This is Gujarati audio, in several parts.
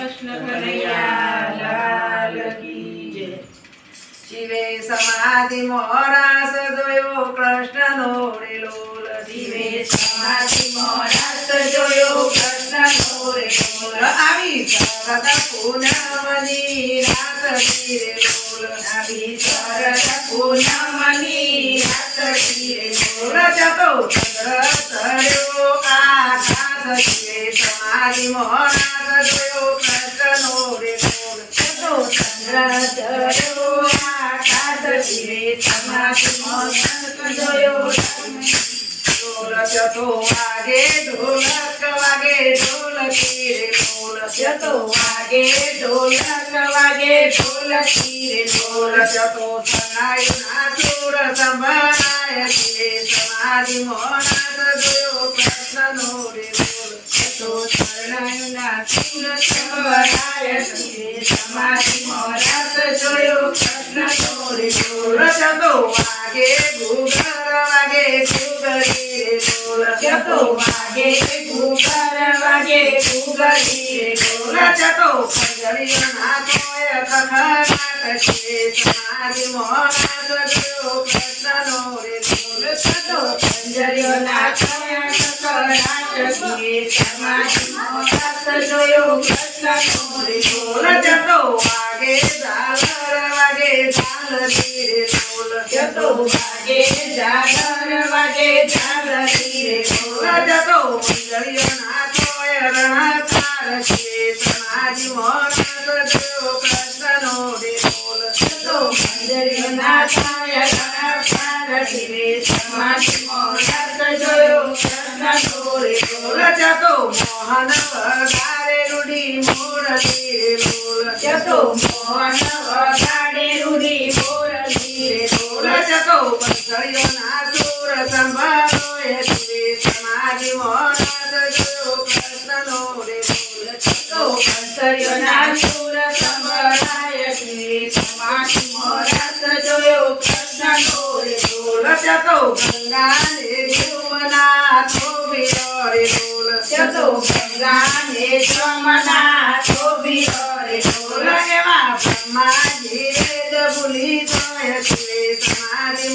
કૃષ્ણ કનૈયા લાલ કી જય શિવે સમાધિ મોરાસ જોયો કૃષ્ણ નો રેલોલ શિવે સમાધિ મોરાસ જોયો કૃષ્ણ નો રે બોલ આવી સરદ પૂનમની. ઢોલક તો વાગે ઢોલક, વાગે ઢોલકી રે બોલ જતો વાગે ઢોલક, વાગે ઢોલકી રે ઢોલ ઢોલક તો સનાય ના સુર સંભળાય શિવે સમાધિ મોરાસ જોયો કૃષ્ણનો રે બોલ. તો શરણાઈના સુર સંભળાય શિવે સમાધિ જતો મંગળીઓ નાચોય રણકાર છે નાથાય ગણપાર શિવે સમાધિ મોરાસ જોયો કૃષ્ણ ઢોરે ઢોલ ઢોલ જતો મોહન વગારે રૂડી મૂર્તિ રે બોલ જતો મોહન વગાડે જતો ગંગાને યમુના થોભીઓ રે બોલ જતો ગંગાને રે એવા બ્રહ્માજી વેદ ભૂલી જોય જોયો રે બ્રહ્માજી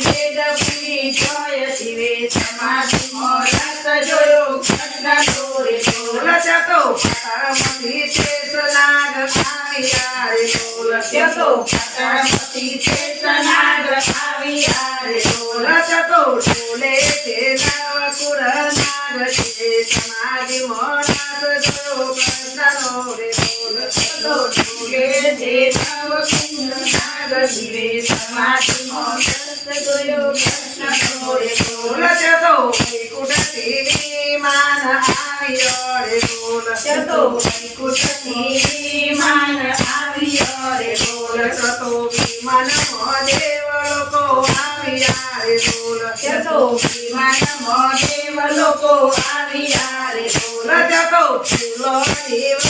વેદ જય જોયો જતો આવ્યા રે તો જતો પાતાળપતિ ચેતનાગ આવી રે તે નાગ છે તો વિમાન આવ્યો રે માન આવ્યો રે બોલ ઢોલ જતો વિમાનમાં દેવ લોકો આવ્યા રે બોલ. જતો વિમાનમાં દેવ લોકો આવ્યા રે બોલ જતો ફૂલોની વૃષ્ટિ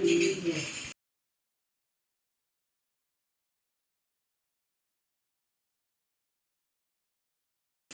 જોયો કૃષ્ણ